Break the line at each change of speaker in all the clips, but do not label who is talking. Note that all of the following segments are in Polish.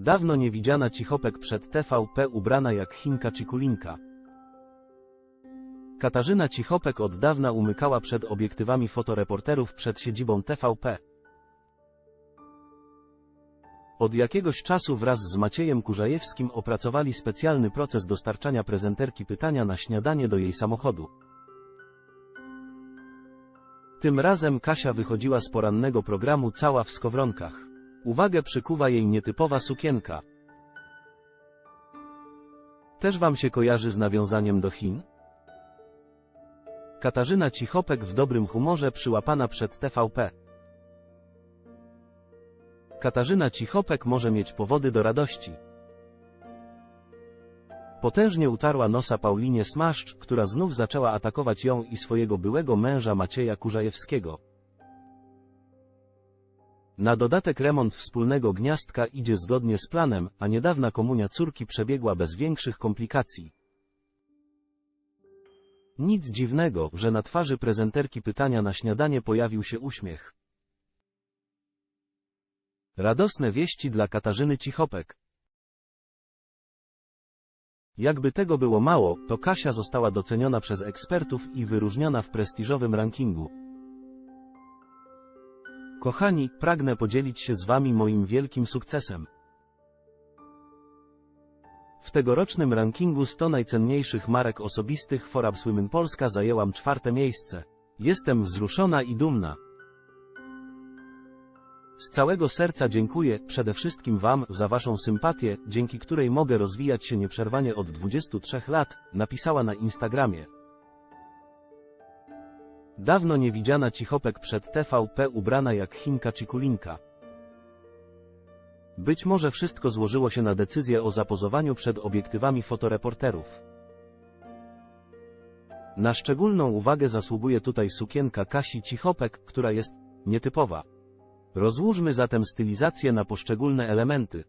Dawno niewidziana cichopek przed TVP ubrana jak Chinka czy Kulinka. Katarzyna Cichopek od dawna umykała przed obiektywami fotoreporterów przed siedzibą TVP. Od jakiegoś czasu wraz z Maciejem Kurzajewskim opracowali specjalny proces dostarczania prezenterki pytania na śniadanie do jej samochodu. Tym razem Kasia wychodziła z porannego programu cała w skowronkach. Uwagę przykuwa jej nietypowa sukienka. Też wam się kojarzy z nawiązaniem do Chin? Katarzyna Cichopek w dobrym humorze przyłapana przed TVP. Katarzyna Cichopek może mieć powody do radości. Potężnie utarła nosa Paulinie Smaszcz, która znów zaczęła atakować ją i swojego byłego męża Macieja Kurzajewskiego. Na dodatek remont wspólnego gniazdka idzie zgodnie z planem, a niedawna komunia córki przebiegła bez większych komplikacji. Nic dziwnego, że na twarzy prezenterki pytania na śniadanie pojawił się uśmiech. Radosne wieści dla Katarzyny Cichopek. Jakby tego było mało, to Kasia została doceniona przez ekspertów i wyróżniona w prestiżowym rankingu. Kochani, pragnę podzielić się z Wami moim wielkim sukcesem. W tegorocznym rankingu 100 najcenniejszych marek osobistych Forbes Women Polska zajęłam czwarte miejsce. Jestem wzruszona i dumna. Z całego serca dziękuję przede wszystkim Wam za Waszą sympatię, dzięki której mogę rozwijać się nieprzerwanie od 23 lat, napisała na Instagramie. Dawno niewidziana cichopek przed TVP ubrana jak Chinka czy Kulinka. Być może wszystko złożyło się na decyzję o zapozowaniu przed obiektywami fotoreporterów. Na szczególną uwagę zasługuje tutaj sukienka Kasi Cichopek, która jest nietypowa. Rozłóżmy zatem stylizację na poszczególne elementy.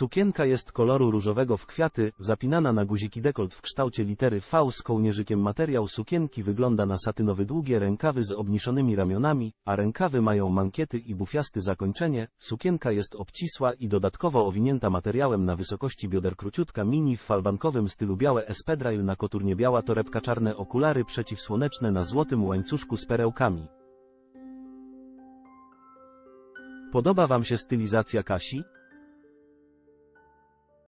Sukienka jest koloru różowego w kwiaty, zapinana na guziki dekolt w kształcie litery V z kołnierzykiem. Materiał sukienki wygląda na satynowy długie rękawy z obniszonymi ramionami, a rękawy mają mankiety i bufiasty zakończenie. Sukienka jest obcisła i dodatkowo owinięta materiałem na wysokości bioder króciutka mini w falbankowym stylu białe espedrail na koturnie biała torebka czarne okulary przeciwsłoneczne na złotym łańcuszku z perełkami. Podoba Wam się stylizacja Kasi?